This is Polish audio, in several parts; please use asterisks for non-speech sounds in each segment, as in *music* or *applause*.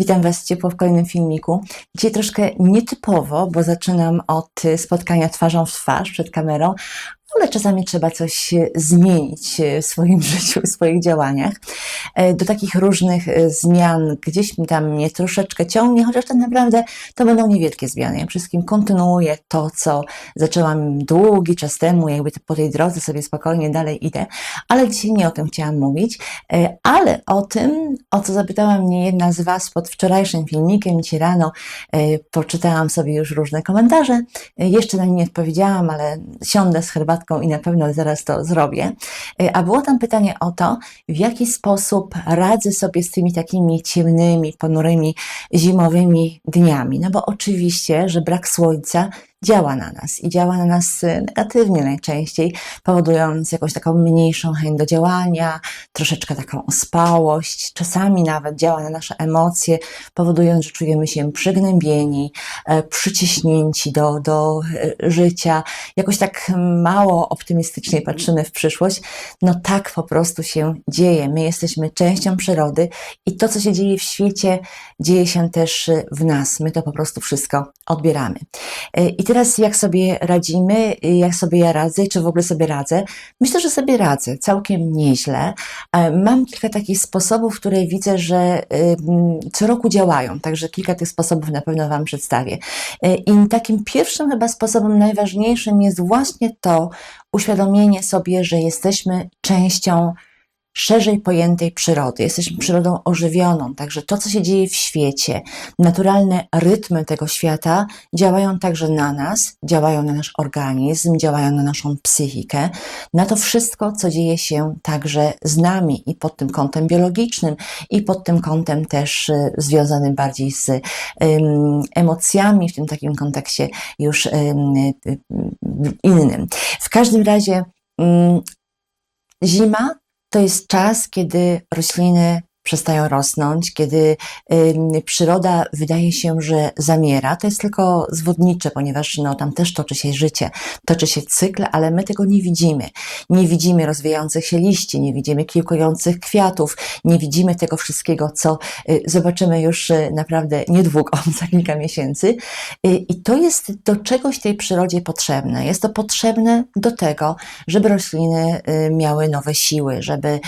Witam Was ciepło w kolejnym filmiku. Dzisiaj troszkę nietypowo, bo zaczynam od y, spotkania twarzą w twarz przed kamerą, ale czasami trzeba coś y, zmienić y, w swoim *laughs* życiu, w swoich działaniach. E, Do takich różnych zmian gdzieś mi tam mnie troszeczkę ciągnie, chociaż tak naprawdę to będą niewielkie zmiany. Ja wszystkim kontynuuję to, co zaczęłam długi czas temu, jakby po tej drodze sobie spokojnie dalej idę, ale dzisiaj nie o tym chciałam mówić, e, ale o tym, o co zapytała mnie jedna z Was pod wczorajszym filmikiem, dzisiaj rano e, poczytałam sobie już różne komentarze, E, jeszcze na nie nie odpowiedziałam, ale siądę z herbatką i na pewno zaraz to zrobię. E, A było tam pytanie o to, w jaki sposób radzę sobie z tymi takimi ciemnymi, ponurymi, zimowymi dniami. No bo oczywiście, że brak słońca działa na nas i działa na nas y, negatywnie najczęściej, powodując jakąś taką mniejszą chęć do działania, troszeczkę taką ospałość, czasami nawet działa na nasze emocje, powodując, że czujemy się przygnębieni, e, przyciśnięci do, do e, życia, jakoś tak mało optymistycznie patrzymy w przyszłość. No tak po prostu się dzieje. My jesteśmy częścią przyrody i to, co się dzieje w świecie, dzieje się też y, w nas. My to po prostu wszystko odbieramy. E, I teraz jak sobie radzimy, y, jak sobie ja radzę, czy w ogóle sobie radzę? Myślę, że sobie radzę całkiem nieźle. E, Mam kilka takich sposobów, które widzę, że co roku działają, także kilka tych sposobów na pewno Wam przedstawię. E, I takim pierwszym chyba sposobem najważniejszym jest właśnie to uświadomienie sobie, że jesteśmy częścią szerzej pojętej przyrody. Jesteśmy przyrodą ożywioną, także to, co się dzieje w świecie, naturalne rytmy tego świata działają także na nas, działają na nasz organizm, działają na naszą psychikę, na to wszystko, co dzieje się także z nami i pod tym kątem biologicznym, i pod tym kątem też y, związanym bardziej z emocjami, w tym takim kontekście już y, y, innym. W każdym razie zima to jest czas, kiedy rośliny przestają rosnąć, kiedy przyroda wydaje się, że zamiera. To jest tylko zwodnicze, ponieważ no, tam też toczy się życie, toczy się cykl, ale my tego nie widzimy. Nie widzimy rozwijających się liści, nie widzimy kilkujących kwiatów, nie widzimy tego wszystkiego, co y, zobaczymy już y, naprawdę niedługo, *laughs* za kilka miesięcy. Y, I to jest do czegoś tej przyrodzie potrzebne. Jest to potrzebne do tego, żeby rośliny miały nowe siły, żeby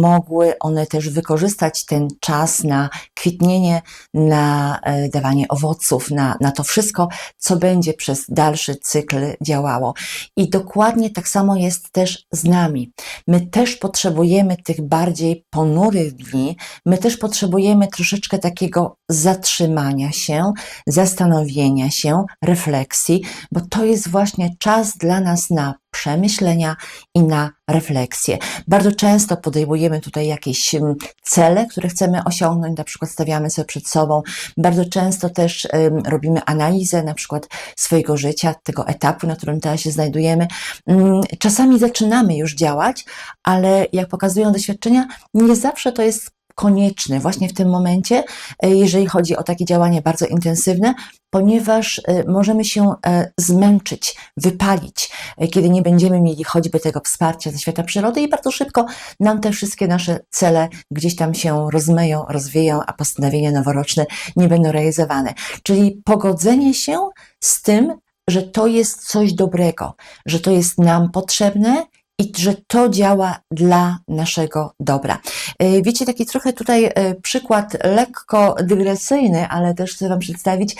mogły one też wykorzystać ten czas na kwitnienie, na e, dawanie owoców, na, na to wszystko, co będzie przez dalszy cykl działało. I dokładnie tak samo jest też z nami. My też potrzebujemy tych bardziej ponurych dni, my też potrzebujemy troszeczkę takiego zatrzymania się, zastanowienia się, refleksji, bo to jest właśnie czas dla nas na przemyślenia i na refleksję. Bardzo często podejmujemy tutaj jakieś mm, cele, które chcemy osiągnąć, na przykład stawiamy sobie przed sobą. Bardzo często też robimy analizę na przykład swojego życia, tego etapu, na którym teraz się znajdujemy. Ym, Czasami zaczynamy już działać, ale jak pokazują doświadczenia, nie zawsze to jest konieczne właśnie w tym momencie, e, jeżeli chodzi o takie działanie bardzo intensywne, ponieważ e, możemy się e, zmęczyć, wypalić, kiedy nie będziemy mieli choćby tego wsparcia ze świata przyrody i bardzo szybko nam te wszystkie nasze cele gdzieś tam się rozmyją, rozwieją, a postanowienia noworoczne nie będą realizowane. Czyli pogodzenie się z tym, że to jest coś dobrego, że to jest nam potrzebne i że to działa dla naszego dobra. E, Wiecie, taki trochę tutaj e, przykład lekko dygresyjny, ale też chcę Wam przedstawić.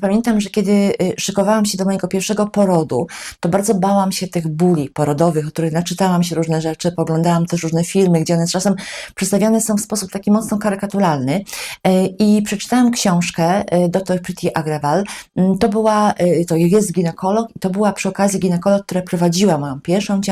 Pamiętam, że kiedy e, szykowałam się do mojego pierwszego porodu, to bardzo bałam się tych bóli porodowych, o których naczytałam się różne rzeczy, poglądałam też różne filmy, gdzie one czasem przedstawiane są w sposób taki mocno karykaturalny. I przeczytałam książkę dr Priti Agrawal. Mm, To była, to jest ginekolog, i to była przy okazji ginekolog, która prowadziła moją pierwszą ciążę,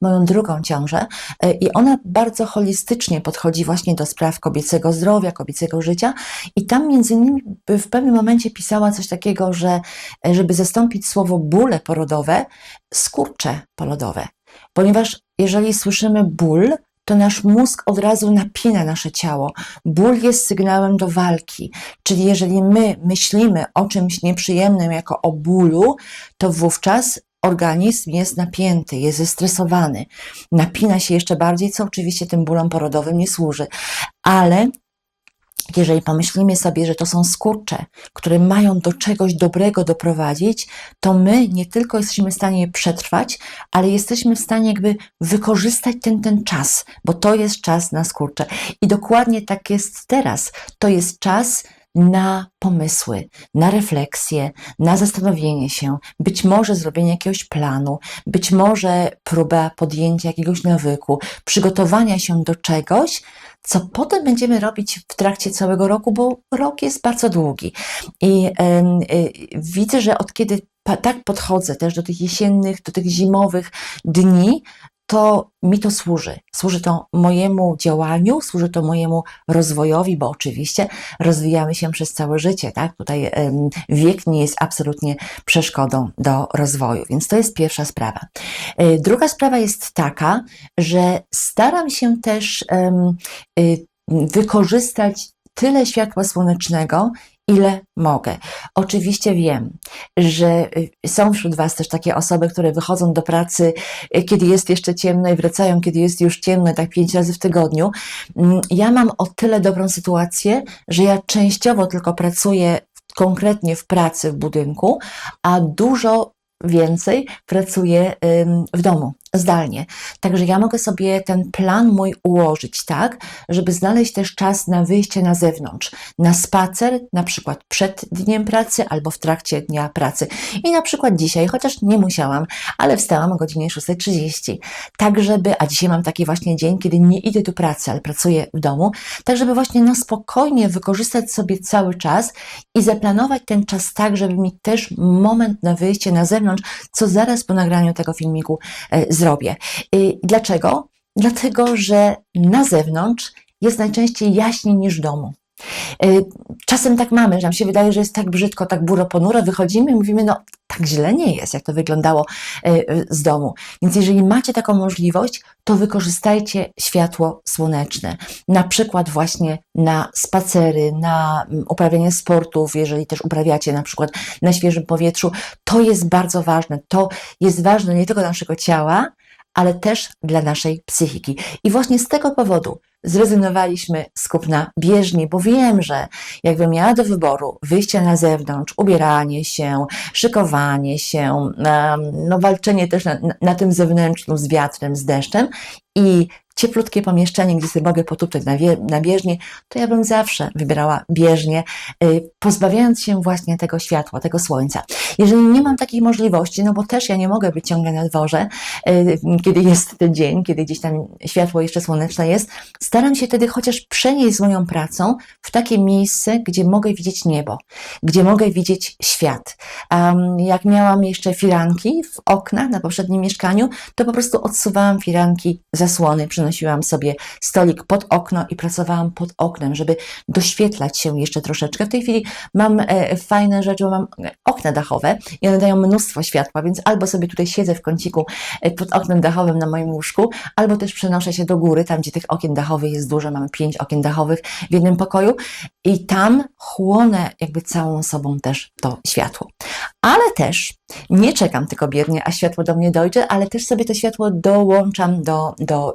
moją drugą ciążę e, i ona bardzo holistycznie podchodzi właśnie do spraw kobiecego zdrowia, kobiecego życia i tam między innymi w pewnym momencie pisała coś takiego, że e, żeby zastąpić słowo bóle porodowe, skurcze porodowe, ponieważ jeżeli słyszymy ból, to nasz mózg od razu napina nasze ciało. Ból jest sygnałem do walki. Czyli jeżeli my myślimy o czymś nieprzyjemnym jako o bólu, to wówczas organizm jest napięty, jest zestresowany, napina się jeszcze bardziej, co oczywiście tym bólom porodowym nie służy. Ale jeżeli pomyślimy sobie, że to są skurcze, które mają do czegoś dobrego doprowadzić, to my nie tylko jesteśmy w stanie je przetrwać, ale jesteśmy w stanie jakby wykorzystać ten, ten czas, bo to jest czas na skurcze. I dokładnie tak jest teraz. To jest czas na pomysły, na refleksję, na zastanowienie się, być może zrobienie jakiegoś planu, być może próba podjęcia jakiegoś nawyku, przygotowania się do czegoś, co potem będziemy robić w trakcie całego roku, bo rok jest bardzo długi. I y, y, widzę, że od kiedy tak podchodzę też do tych jesiennych, do tych zimowych dni, to mi to służy. Służy to mojemu działaniu, służy to mojemu rozwojowi, bo oczywiście rozwijamy się przez całe życie, tak? Tutaj wiek nie jest absolutnie przeszkodą do rozwoju, więc to jest pierwsza sprawa. E, druga sprawa jest taka, że staram się też um, wykorzystać tyle światła słonecznego, ile mogę. Oczywiście wiem, że y, są wśród Was też takie osoby, które wychodzą do pracy, y, kiedy jest jeszcze ciemno i wracają, kiedy jest już ciemno, tak pięć razy w tygodniu. Mm, ja mam o tyle dobrą sytuację, że ja częściowo tylko pracuję konkretnie w pracy w budynku, a dużo więcej pracuję w domu zdalnie. Także ja mogę sobie ten plan mój ułożyć tak, żeby znaleźć też czas na wyjście na zewnątrz, na spacer, na przykład przed dniem pracy albo w trakcie dnia pracy. I na przykład dzisiaj, chociaż nie musiałam, ale wstałam o godzinie 6.30, tak żeby, a dzisiaj mam taki właśnie dzień, kiedy nie idę do pracy, ale pracuję w domu, tak żeby właśnie na spokojnie wykorzystać sobie cały czas i zaplanować ten czas tak, żeby mi też moment na wyjście na zewnątrz, co zaraz po nagraniu tego filmiku e, zrobię. Y, dlaczego? Dlatego, że na zewnątrz jest najczęściej jaśniej niż w domu. Y, czasem tak mamy, że nam się wydaje, że jest tak brzydko, tak buro ponuro, wychodzimy i mówimy, no tak źle nie jest, jak to wyglądało y, z domu. Więc jeżeli macie taką możliwość, to wykorzystajcie światło słoneczne. Na przykład właśnie na spacery, na mm, uprawianie sportów, jeżeli też uprawiacie na przykład na świeżym powietrzu. To jest bardzo ważne. To jest ważne nie tylko dla naszego ciała, ale też dla naszej psychiki. I właśnie z tego powodu zrezygnowaliśmy z kupna bieżni, bo wiem, że jakbym miała do wyboru wyjście na zewnątrz, ubieranie się, szykowanie się, no walczenie też na, na tym zewnętrznym z wiatrem, z deszczem i cieplutkie pomieszczenie, gdzie sobie mogę potupać na, na bieżni, to ja bym zawsze wybierała bieżnię, y, pozbawiając się właśnie tego światła, tego słońca. Jeżeli nie mam takiej możliwości, no bo też ja nie mogę być ciągle na dworze, y, kiedy jest ten dzień, kiedy gdzieś tam światło jeszcze słoneczne jest, staram się wtedy chociaż przenieść moją pracą w takie miejsce, gdzie mogę widzieć niebo, gdzie mogę widzieć świat. Jak miałam jeszcze firanki w oknach na poprzednim mieszkaniu, to po prostu odsuwałam firanki, zasłony, przynosiłam sobie stolik pod okno i pracowałam pod oknem, żeby doświetlać się jeszcze troszeczkę. W tej chwili mam e, fajne rzeczy, bo mam okna dachowe i one dają mnóstwo światła, więc albo sobie tutaj siedzę w kąciku e, pod oknem dachowym na moim łóżku, albo też przenoszę się do góry, tam gdzie tych okien dachowych jest dużo, mamy pięć okien dachowych w jednym pokoju i tam chłonę jakby całą sobą też to światło. Ale też nie czekam tylko biernie, a światło do mnie dojdzie, ale też sobie to światło dołączam, do, do,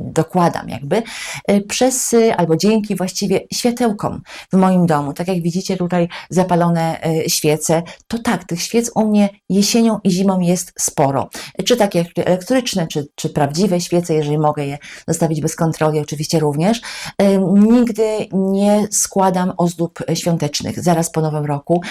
dokładam jakby y, przez albo dzięki właściwie światełkom w moim domu. Tak jak widzicie tutaj zapalone y, świece, to tak, tych świec u mnie jesienią i zimą jest sporo. Czy takie elektryczne, czy, czy prawdziwe świece, jeżeli mogę je zostawić bez kontroli, oczywiście również. Nigdy nie składam ozdób świątecznych zaraz po nowym roku,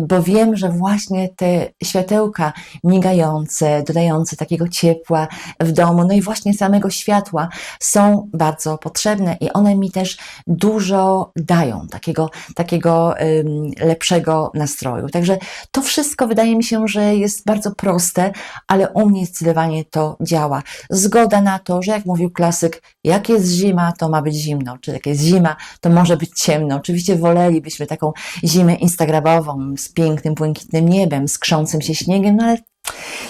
bo wiem, że właśnie te światełka migające, dodające takiego ciepła w domu, no i właśnie samego światła są bardzo potrzebne i one mi też dużo dają takiego, takiego lepszego nastroju. Także to wszystko wydaje mi się, że jest bardzo proste, ale u mnie zdecydowanie to działa. Zgoda na to, że jak mówił klasyk, jak jest zima, to ma być zimno, czy jak jest zima, to może być ciemno. Oczywiście wolelibyśmy taką zimę instagramową z pięknym, błękitnym niebem, z krzącym się śniegiem, no ale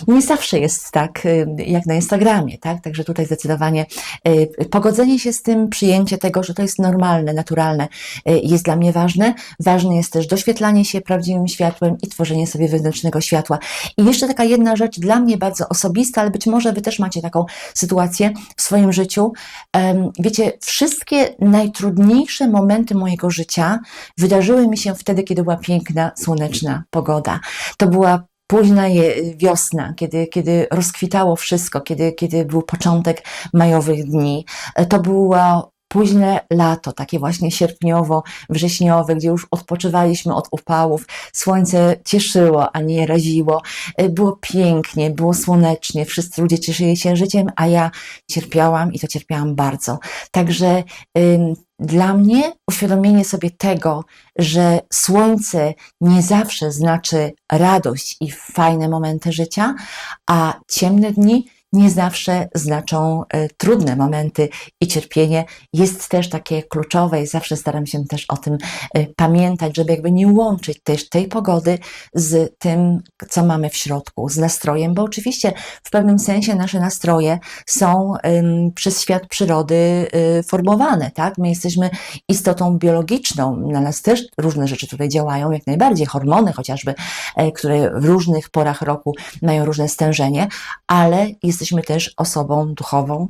Nie zawsze jest tak, y, jak na Instagramie, tak? Także tutaj zdecydowanie y, pogodzenie się z tym, przyjęcie tego, że to jest normalne, naturalne, y, jest dla mnie ważne. Ważne jest też doświetlanie się prawdziwym światłem i tworzenie sobie wewnętrznego światła. I jeszcze taka jedna rzecz dla mnie bardzo osobista, ale być może Wy też macie taką sytuację w swoim życiu. Wiecie, wszystkie najtrudniejsze momenty mojego życia wydarzyły mi się wtedy, kiedy była piękna, słoneczna pogoda. To była późna je- wiosna, kiedy, kiedy rozkwitało wszystko, kiedy, kiedy był początek majowych dni. E, To było późne lato, takie właśnie sierpniowo-wrześniowe, gdzie już odpoczywaliśmy od upałów, słońce cieszyło, a nie raziło. E, Było pięknie, było słonecznie, wszyscy ludzie cieszyli się życiem, a ja cierpiałam i to cierpiałam bardzo. Także ym, dla mnie uświadomienie sobie tego, że słońce nie zawsze znaczy radość i fajne momenty życia, a ciemne dni nie zawsze znaczą e, trudne momenty i cierpienie, jest też takie kluczowe i zawsze staram się też o tym e, pamiętać, żeby jakby nie łączyć też tej pogody z tym, co mamy w środku, z nastrojem, bo oczywiście w pewnym sensie nasze nastroje są przez świat przyrody y, formowane, tak? My jesteśmy istotą biologiczną, na nas też różne rzeczy tutaj działają, jak najbardziej, hormony chociażby, e, które w różnych porach roku mają różne stężenie, ale jesteśmy też osobą duchową,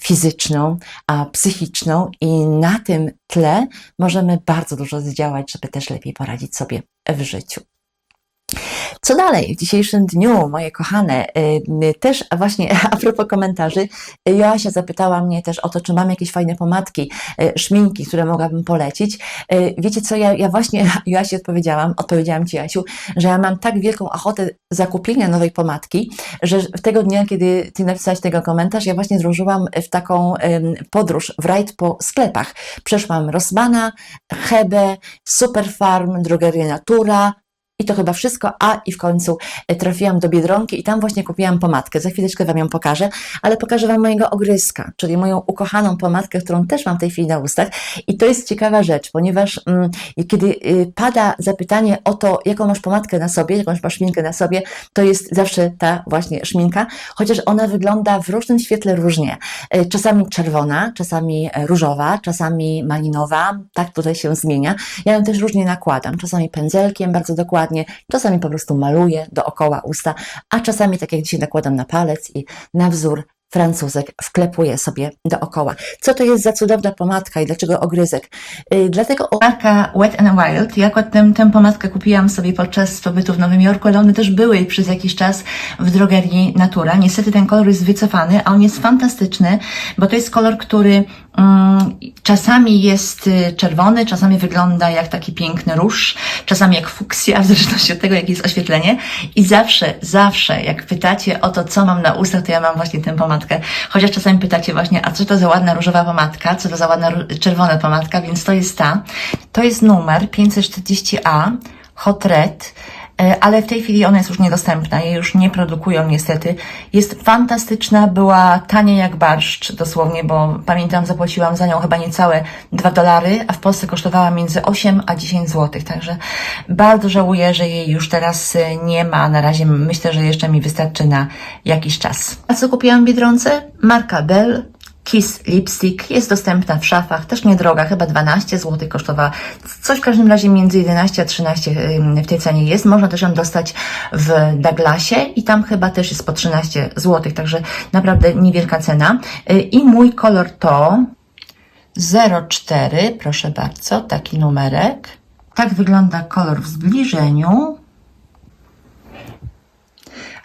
fizyczną, a psychiczną i na tym tle możemy bardzo dużo zdziałać, żeby też lepiej poradzić sobie w życiu. Co dalej w dzisiejszym dniu, moje kochane? Y, Też właśnie *laughs* a propos komentarzy, y, Joasia zapytała mnie też o to, czy mam jakieś fajne pomadki, y, szminki, które mogłabym polecić. Y, Wiecie co, ja, ja właśnie *laughs* Joasi odpowiedziałam, odpowiedziałam Ci Jasiu, że ja mam tak wielką ochotę zakupienia nowej pomadki, że w tego dnia, kiedy Ty napisałaś tego komentarz, ja właśnie zdążyłam w taką podróż, w rajd po sklepach. Przeszłam Rossmana, Hebe, Superfarm, Drogerię Natura, i to chyba wszystko, a i w końcu e, trafiłam do Biedronki i tam właśnie kupiłam pomadkę. Za chwileczkę Wam ją pokażę, ale pokażę Wam mojego ogryska, czyli moją ukochaną pomadkę, którą też mam w tej chwili na ustach. I to jest ciekawa rzecz, ponieważ mm, kiedy y, pada zapytanie o to, jaką masz pomadkę na sobie, jaką masz szminkę na sobie, to jest zawsze ta właśnie szminka, chociaż ona wygląda w różnym świetle różnie. E, Czasami czerwona, czasami e, różowa, czasami malinowa, tak tutaj się zmienia. Ja ją też różnie nakładam, czasami pędzelkiem bardzo dokładnie, czasami po prostu maluję dookoła usta, a czasami tak jak dzisiaj nakładam na palec i na wzór Francuzek wklepuję sobie dookoła. Co to jest za cudowna pomadka i dlaczego ogryzek? Yy, dlatego. Marka Wet n Wild. Ja akurat tę, tę pomadkę kupiłam sobie podczas pobytu w Nowym Jorku, ale one też były przez jakiś czas w drogerii Natura. Niestety ten kolor jest wycofany, a on jest fantastyczny, bo to jest kolor, który czasami jest y, czerwony, czasami wygląda jak taki piękny róż, czasami jak fuksja, *laughs* w zależności od tego, jakie jest oświetlenie. I zawsze, zawsze, jak pytacie o to, co mam na ustach, to ja mam właśnie tę pomadkę. Chociaż czasami pytacie właśnie, a co to za ładna różowa pomadka, co to za ładna czerwona pomadka, więc to jest ta. To jest numer 540A, Hot Red, ale w tej chwili ona jest już niedostępna, jej już nie produkują niestety. Jest fantastyczna, była tania jak barszcz dosłownie, bo pamiętam zapłaciłam za nią chyba niecałe 2 dolary, a w Polsce kosztowała między 8 a 10 zł, także bardzo żałuję, że jej już teraz e, nie ma. Na razie myślę, że jeszcze mi wystarczy na jakiś czas. A co kupiłam w Biedronce? Marka Bell. Kiss Lipstick jest dostępna w szafach, też niedroga, chyba 12 zł kosztowała. Coś w każdym razie między 11 a 13 ym, w tej cenie jest. Można też ją dostać w Douglasie i tam chyba też jest po 13 zł, także naprawdę niewielka cena. Y, I mój kolor to 04, proszę bardzo, taki numerek. Tak wygląda kolor w zbliżeniu.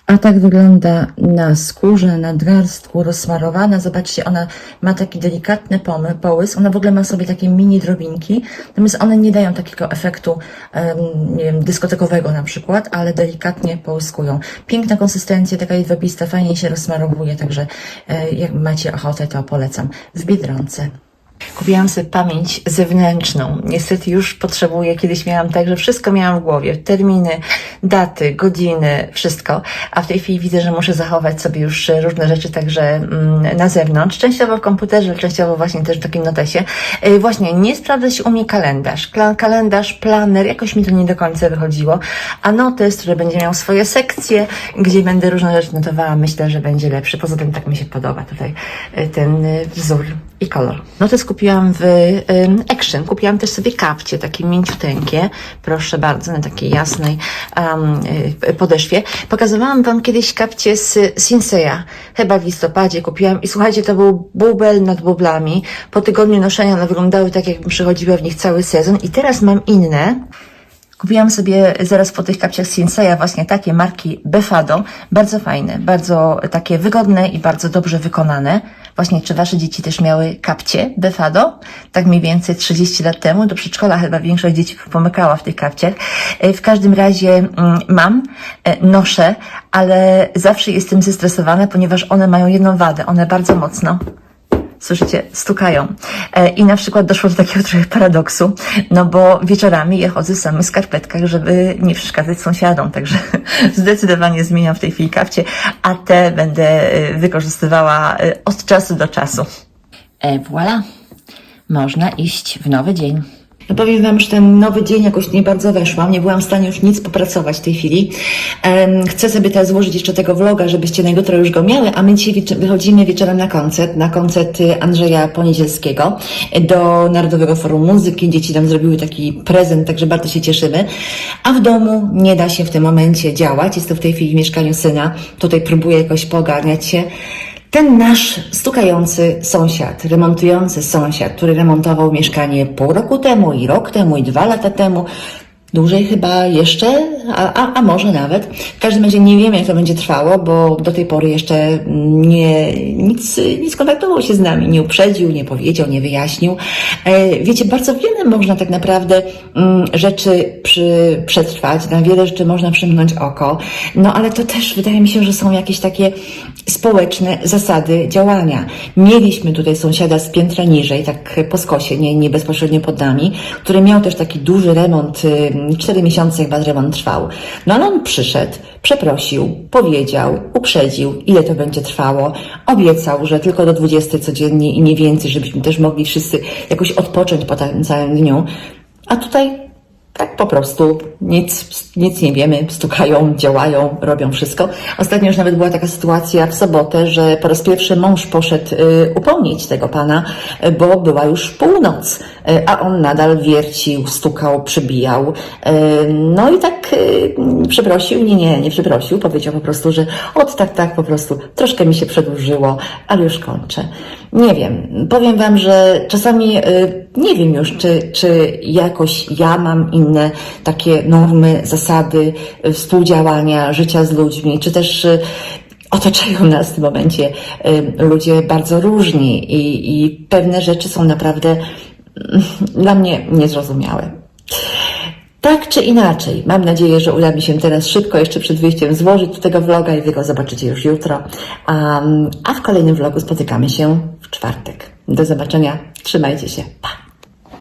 A tak wygląda na skórze, na nadgarstku rozsmarowana. Zobaczcie, ona ma taki delikatny pomy, połysk. Ona w ogóle ma sobie takie mini drobinki. Natomiast one nie dają takiego efektu, em, nie wiem, dyskotekowego na przykład, ale delikatnie połyskują. Piękna konsystencja, taka jedwabista, fajnie się rozsmarowuje, także e, jak macie ochotę, to polecam w Biedronce. Kupiłam sobie pamięć zewnętrzną. Niestety już potrzebuję. Kiedyś miałam tak, że wszystko miałam w głowie. Terminy, daty, godziny, wszystko. A w tej chwili widzę, że muszę zachować sobie już różne rzeczy także mm, na zewnątrz. Częściowo w komputerze, częściowo właśnie też w takim notesie. Yy, Właśnie, nie sprawdza się u mnie kalendarz. Kalendarz, planer, jakoś mi to nie do końca wychodziło. A notes, który będzie miał swoje sekcje, gdzie będę różne rzeczy notowała, myślę, że będzie lepszy. Poza tym tak mi się podoba tutaj y, ten y, wzór i kolor. Notes w ym, Action. Kupiłam też sobie kapcie, takie mięciuteńkie. Proszę bardzo, na takiej jasnej um, y, podeszwie. Pokazywałam Wam kiedyś kapcie z Sinseya. Chyba w listopadzie kupiłam i słuchajcie, to był bubel nad bublami. Po tygodniu noszenia one wyglądały tak, jakbym przychodziła w nich cały sezon. I teraz mam inne. Kupiłam sobie zaraz po tych kapciach Sinseya właśnie takie marki Befado. Bardzo fajne, bardzo takie wygodne i bardzo dobrze wykonane. Właśnie, czy Wasze dzieci też miały kapcie Befado? Tak mniej więcej 30 lat temu. Do przedszkola chyba większość dzieci pomykała w tych kapciach. E, W każdym razie mm, mam, e, noszę, ale zawsze jestem zestresowana, ponieważ one mają jedną wadę. One bardzo mocno słyszycie, stukają. E, I na przykład doszło do takiego *laughs* trochę paradoksu, no bo wieczorami ja chodzę w samych skarpetkach, żeby nie przeszkadzać sąsiadom, także *laughs* zdecydowanie zmieniam w tej chwili kapcie, a te będę e, wykorzystywała e, od czasu do czasu. E, voilà. Można iść w nowy dzień. No powiem Wam, że ten nowy dzień jakoś nie bardzo weszłam, nie byłam w stanie już nic popracować w tej chwili. Chcę sobie teraz złożyć jeszcze tego vloga, żebyście na jutro już go miały, a my dzisiaj wychodzimy wieczorem na koncert, na koncert y, Andrzeja Poniedzielskiego y, do Narodowego Forum Muzyki. Dzieci nam zrobiły taki prezent, także bardzo się cieszymy. A w domu nie da się w tym momencie działać. Jest to w tej chwili w mieszkaniu syna. Tutaj próbuję jakoś poogarniać się. Ten nasz stukający sąsiad, remontujący sąsiad, który remontował mieszkanie pół roku temu i rok temu i dwa lata temu, dłużej chyba jeszcze, a, a, a może nawet. W każdym razie nie wiemy, jak to będzie trwało, bo do tej pory jeszcze nie, nic, nic kontaktował się z nami, nie uprzedził, nie powiedział, nie wyjaśnił. E, wiecie, bardzo wiele można tak naprawdę mm, rzeczy przy, przetrwać, na wiele rzeczy można przymknąć oko, no ale to też wydaje mi się, że są jakieś takie społeczne zasady działania. Mieliśmy tutaj sąsiada z piętra niżej, tak po skosie, nie, nie bezpośrednio pod nami, który miał też taki duży remont, y, cztery miesiące chyba remont trwał. No ale on przyszedł, przeprosił, powiedział, uprzedził, ile to będzie trwało, obiecał, że tylko do 20 codziennie i nie więcej, żebyśmy też mogli wszyscy jakoś odpocząć po tym całym dniu. A tutaj tak po prostu nic, nic nie wiemy, stukają, działają, robią wszystko. Ostatnio już nawet była taka sytuacja w sobotę, że po raz pierwszy mąż poszedł y, upomnieć tego pana, y, bo była już północ, y, a on nadal wiercił, stukał, przybijał. No i tak przeprosił, nie, nie, nie przeprosił, powiedział po prostu, że od tak, tak, po prostu troszkę mi się przedłużyło, ale już kończę. Nie wiem, powiem Wam, że czasami nie wiem już, czy, czy jakoś ja mam inne takie normy, zasady współdziałania, życia z ludźmi, czy też y, otaczają nas w tym momencie y, ludzie bardzo różni i, i pewne rzeczy są naprawdę mm, dla mnie niezrozumiałe. Tak czy inaczej, mam nadzieję, że uda mi się teraz szybko, jeszcze przed wyjściem, złożyć tego vloga i wy go zobaczycie już jutro. Um, a w kolejnym vlogu spotykamy się w czwartek. Do zobaczenia, trzymajcie się, pa!